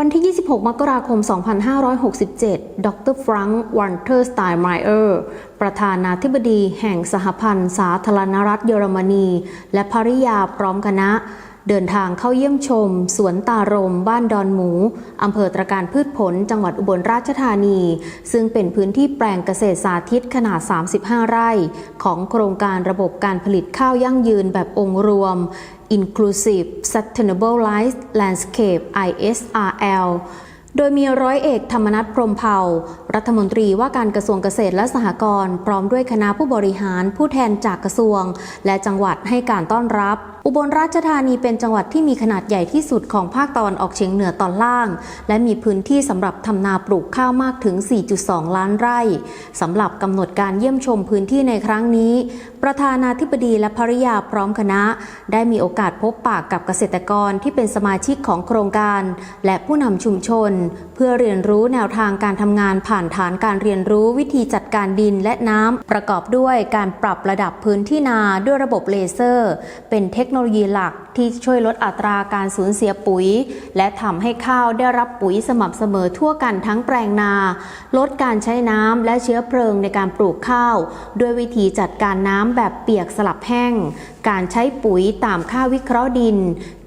วันที่ 26 มกราคม 2567 ดรฟรังก์วันเทอร์สไตน์ไมเออร์ประธานาธิบดีแห่งสหพันธ์สาธารณรัฐเยอรมนี และภริยาพร้อมคณะ เดินทางเข้าเยี่ยมชม สวนตารม บ้านดอนหมู อำเภอตรการพืชผล จังหวัดอุบลราชธานี ซึ่งเป็นพื้นที่แปลงเกษตรสาธิตขนาด 35 ไร่ ของโครงการระบบการผลิตข้าวยั่งยืนแบบองค์รวม Inclusive Sustainable Life Landscape ISRL โดยมีร้อยเอกธรรมนัฐพรมเผ่า รัฐมนตรีว่าการกระทรวงเกษตรและสหกรณ์พร้อมด้วยคณะผู้บริหารผู้แทนจากกระทรวง และจังหวัดให้การต้อนรับ อุบลราชธานีเป็นจังหวัดที่มีขนาดใหญ่ที่สุดของภาคตะวันออกเฉียงเหนือตอนล่าง และมีพื้นที่สำหรับทำนาปลูกข้าวมากถึง 4.2 ล้านไร่สำหรับกำหนดการเยี่ยมชมพื้นที่ในครั้งนี้ ประธานาธิบดีและภริยาพร้อมคณะ ได้มีโอกาสพบปากกับเกษตรกรที่เป็นสมาชิกของโครงการ และผู้นำชุมชน เพื่อเรียนรู้แนวทางการทำงานผ่านฐานการเรียนรู้วิธีจัดการดินและน้ำประกอบด้วยการปรับระดับพื้นที่นาด้วยระบบเลเซอร์ เป็นเทคโนโนโลยีหลักที่ช่วยลดอัตราการสูญเสียปุ๋ย และทำให้ข้าวได้รับปุ๋ยสม่ำเสมอทั่วกันทั้งแปลงนา ลดการใช้น้ำและเชื้อเพลิงในการปลูกข้าว ด้วยวิธีจัดการน้ำแบบเปียกสลับแห้ง การใช้ปุ๋ยตามค่าวิเคราะห์ดิน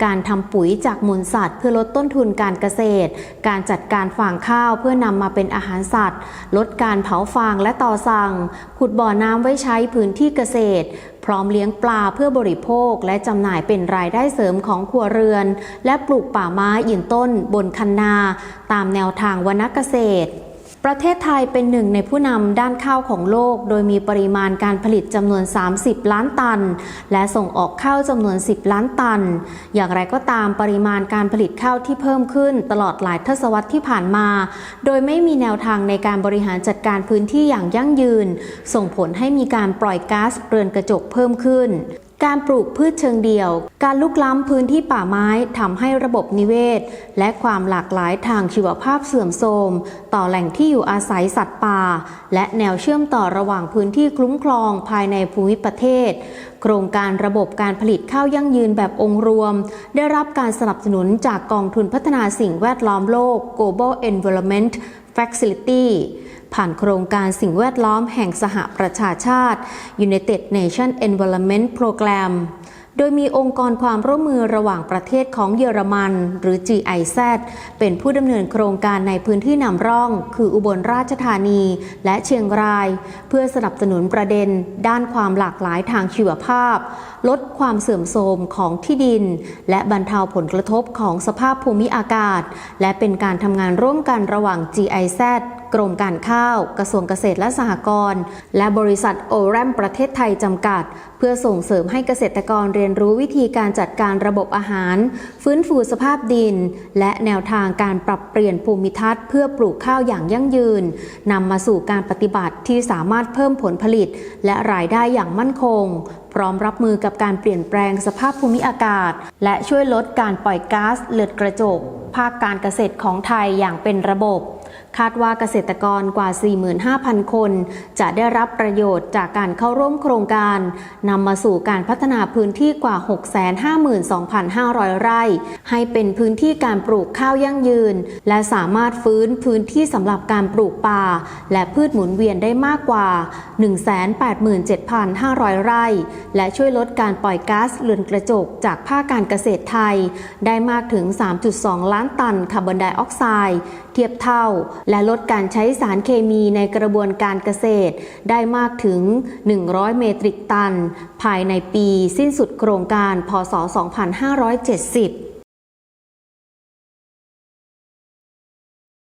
การทำปุ๋ยจากมูลสัตว์ เพื่อลดต้นทุนการเกษตร การจัดการฟางข้าวเพื่อนำมาเป็นอาหารสัตว์ ลดการเผาฟางและต่อสั่ง ขุดบ่อน้ำไว้ใช้พื้นที่เกษตรพร้อมเลี้ยงปลาเพื่อบริโภคและจำหน่ายเป็นรายได้เสริมของครัวเรือน และปลูกป่าไม้ยืนต้นบนคันนา ตามแนวทางวนเกษตร ประเทศไทยเป็นหนึ่งในผู้นำด้านข้าวของโลก โดยมีปริมาณการผลิตจำนวน 30 ล้านตัน และส่งออกข้าวจำนวน 10 ล้านตัน อย่างไรก็ตามปริมาณการผลิตข้าวที่เพิ่มขึ้น ตลอดหลายทศวรรษที่ผ่านมา โดยไม่มีแนวทางในการบริหารจัดการพื้นที่อย่างยั่งยืน ส่งผลให้มีการปล่อยก๊าซเรือนกระจกเพิ่มขึ้น การปลูกพืชเชิงเดี่ยว การลุกล้ำพื้นที่ป่าไม้ทำให้ระบบนิเวศ และความหลากหลายทางชีวภาพเสื่อมโทรม ต่อแหล่งที่อยู่อาศัยสัตว์ป่า และแนวเชื่อมต่อระหว่างพื้นที่คลุ้มครองภายในภูมิประเทศ โครงการระบบการผลิตข้าวยั่งยืนแบบองค์รวม ได้รับการสนับสนุนจากกองทุนพัฒนาสิ่งแวดล้อมโลก Global Environment Facility ผ่านโครงการสิ่งแวดล้อมแห่งสหประชาชาติ United Nations Environment Program โดยมีองค์กรความร่วมมือระหว่างประเทศของเยอรมัน หรือ GIZ เป็นผู้ดำเนินโครงการในพื้นที่นำร่อง คืออุบลราชธานีและเชียงราย เพื่อสนับสนุนประเด็น ด้านความหลากหลายทางชีวภาพ ลดความเสื่อมโทรมของที่ดิน และบรรเทาผลกระทบของสภาพภูมิอากาศ และเป็นการทำงานร่วมกันระหว่าง GIZ กรมการข้าว กระทรวงเกษตรและสหกรณ์ และบริษัทโอแรมประเทศไทยจำกัด เพื่อส่งเสริมให้เกษตรกรเรียนรู้วิธีการจัดการระบบอาหาร ฟื้นฟูสภาพดิน และแนวทางการปรับเปลี่ยนภูมิทัศน์ เพื่อปลูกข้าวอย่างยั่งยืนนำมาสู่การปฏิบัติที่สามารถเพิ่มผลผลิต และรายได้อย่างมั่นคง พร้อมรับมือกับการเปลี่ยนแปลงสภาพภูมิอากาศ และช่วยลดการปล่อยก๊าซเลือดกระจกภาคการเกษตรของไทยอย่างเป็นระบบ คาดว่าเกษตรกรกว่า 45,000 คน จะได้รับประโยชน์จากการเข้าร่วมโครงการนำมาสู่การพัฒนาพื้นที่กว่า 652,500 ไร่ ให้เป็นพื้นที่การปลูกข้าวยั่งยืน และสามารถฟื้นพื้นที่สำหรับการปลูกป่า และพืชหมุนเวียนได้มากกว่า 187,500 ไร่ และช่วยลดการปล่อยก๊าซเรือนกระจกจากภาคการเกษตรไทย ได้มากถึง 3.2 ล้านตันคาร์บอนไดออกไซด์เทียบเท่าและลดการใช้สารเคมีในกระบวนการเกษตร ได้มากถึง 100 เมตริกตัน ภายในปีสิ้นสุดโครงการ พศ 2570